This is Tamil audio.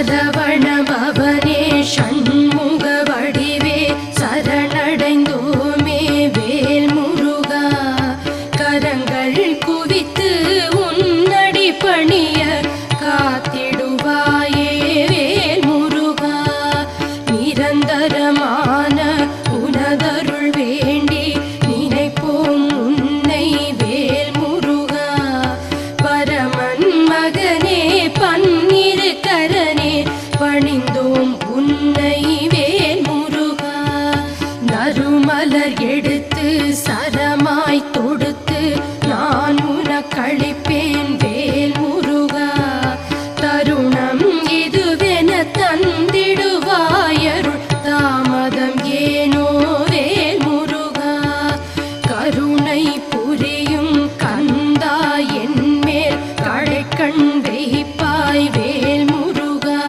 சரவணபவனே ஷண்முக வடிவே சரணடைந்தோமே வேல் முருகா கரங்கள் குவித்து மலர் எடுத்து சரமாய் தொடுத்து நான் உன கழிப்பேன் வேல் முருகா தருணம் இதுவென தந்திடுவாயருள் தாமதம் ஏனோ வேல் முருகா கருணை புரியும்